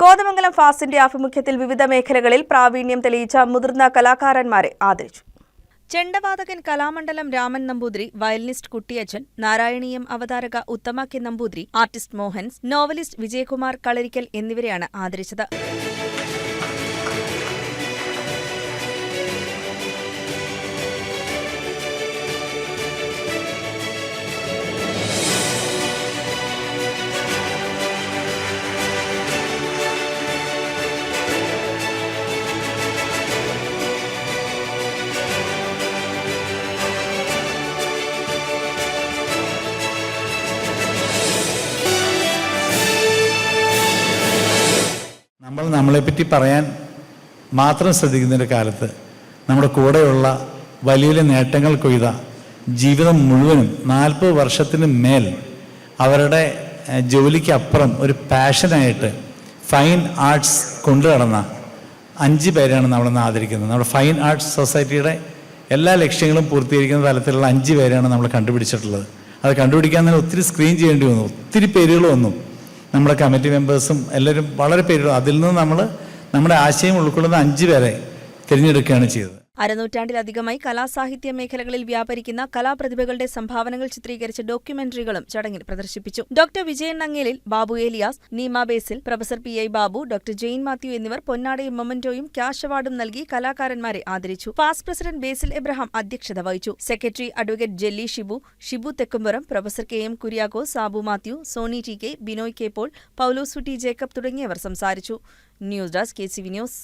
കോതമംഗലം ഫാസിന്റെ ആഭിമുഖ്യത്തിൽ വിവിധ മേഖലകളിൽ പ്രാവീണ്യം തെളിയിച്ച മുതിർന്ന കലാകാരന്മാരെ ആദരിച്ചു. ചെണ്ടവാതകൻ Kalamandalam Raman Namboothiri violinist Kuttiyachan Narayaneeyam അവതാരക Uthama K Namboothiri artist Mohans novelist Vijayakumar Kalarikkal എന്നിവരെയാണ് ആദരിച്ചത്. നമ്മൾ നമ്മളെപ്പറ്റി പറയാൻ മാത്രം ശ്രദ്ധിക്കുന്ന ഒരു കാലത്ത് നമ്മുടെ കൂടെയുള്ള വലിയ വലിയ നേട്ടങ്ങൾ കൊയ്ത ജീവിതം മുഴുവനും നാൽപ്പത് വർഷത്തിന് മേൽ അവരുടെ ജോലിക്കപ്പുറം ഒരു പാഷനായിട്ട് ഫൈൻ ആർട്സ് കൊണ്ടു നടന്ന അഞ്ച് പേരാണ് നമ്മളിന്ന് ആദരിക്കുന്നത്. നമ്മുടെ ഫൈൻ ആർട്സ് സൊസൈറ്റിയുടെ എല്ലാ ലക്ഷ്യങ്ങളും പൂർത്തീകരിക്കുന്ന തലത്തിലുള്ള അഞ്ച് പേരാണ് നമ്മൾ കണ്ടുപിടിച്ചിട്ടുള്ളത്. അത് കണ്ടുപിടിക്കാൻ തന്നെ ഒത്തിരി സ്ക്രീൻ ചെയ്യേണ്ടി വന്നു. ഒത്തിരി പേരുകൾ വന്നു. നമ്മുടെ കമ്മിറ്റി മെമ്പേഴ്സും എല്ലാവരും വളരെ പേര് അതിൽ നിന്ന് നമ്മൾ നമ്മുടെ ആശയം ഉൾക്കൊള്ളുന്ന അഞ്ച് പേരെ തിരഞ്ഞെടുക്കുകയാണ് ചെയ്തത്. അരനൂറ്റാണ്ടിലധികമായി കലാസാഹിത്യ മേഖലകളിൽ വ്യാപരിക്കുന്ന കലാപ്രതിഭകളുടെ സംഭാവനകൾ ചിത്രീകരിച്ച ഡോക്യുമെന്ററികളും ചടങ്ങിൽ പ്രദർശിപ്പിച്ചു. Doctor Vijayan Nangelil Babu Elias Neema Basil professor P I Babu doctor Jain Mathew എന്നിവർ പൊന്നാടയും മൊമന്റോയും ക്യാഷ് അവാർഡും നൽകി കലാകാരന്മാരെ ആദരിച്ചു. ഫാസ്റ്റ് പ്രസിഡന്റ് ബേസിൽ എബ്രഹാം അധ്യക്ഷത വഹിച്ചു. Secretary advocate Jelly Shibu Shibu Thekkumpuram professor K M Kuriakose Sabu Mathew Soni T K Binoy K Paul Paulose T Jacob തുടങ്ങിയവർ സംസാരിച്ചു. News desk K C V news.